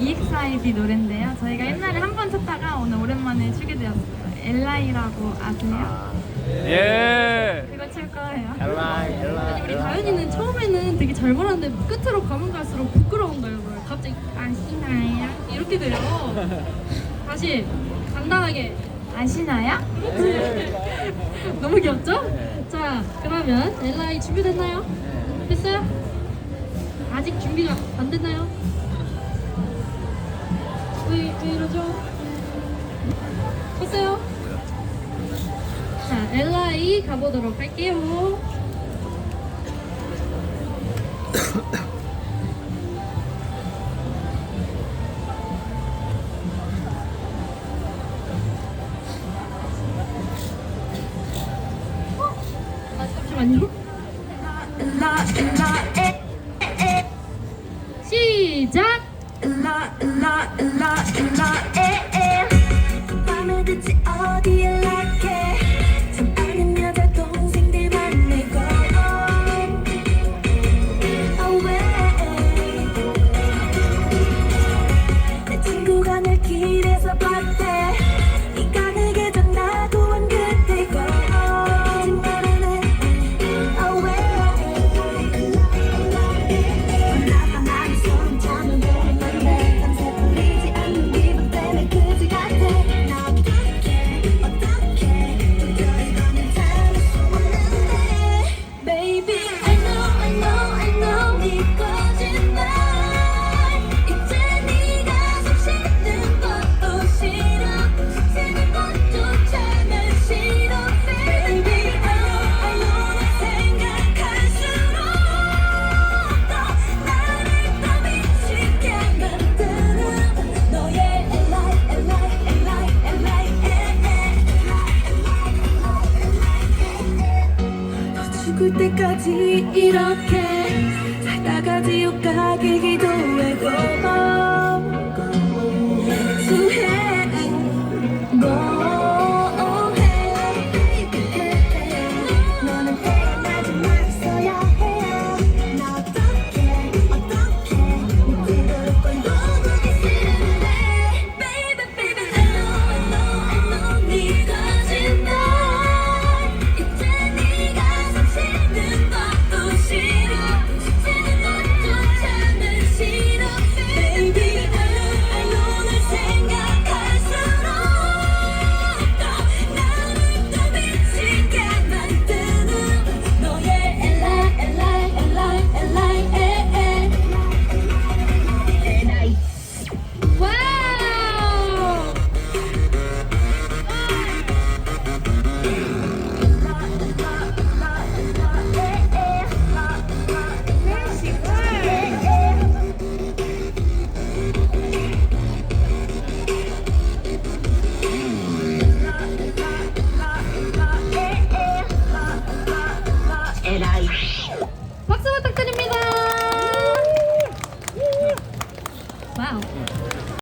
EXID 노래인데요. 저희가 옛날에 한 번 쳤다가 오늘 오랜만에 추게 되었어요. 엘라이라고 아세요? 예. 그거 칠 거예요. 엘라이 엘라이. 우리 다현이는 처음에는 되게 잘 말하는데 끝으로 가면 갈수록 부끄러운가요? 그걸 갑자기 아시나요? 이렇게 돼요. 다시 간단하게 아시나요? 너무 귀엽죠? 자 그러면 엘라이 준비됐나요? 됐어요? 아직 준비가 안 됐나요? 왜, 왜 이러죠? 됐어요? 자 엘라이 가보도록 할게요. 아, 잠시만요. 때까지 이렇게 살다가 지옥 가길 기도해 松本たくみだ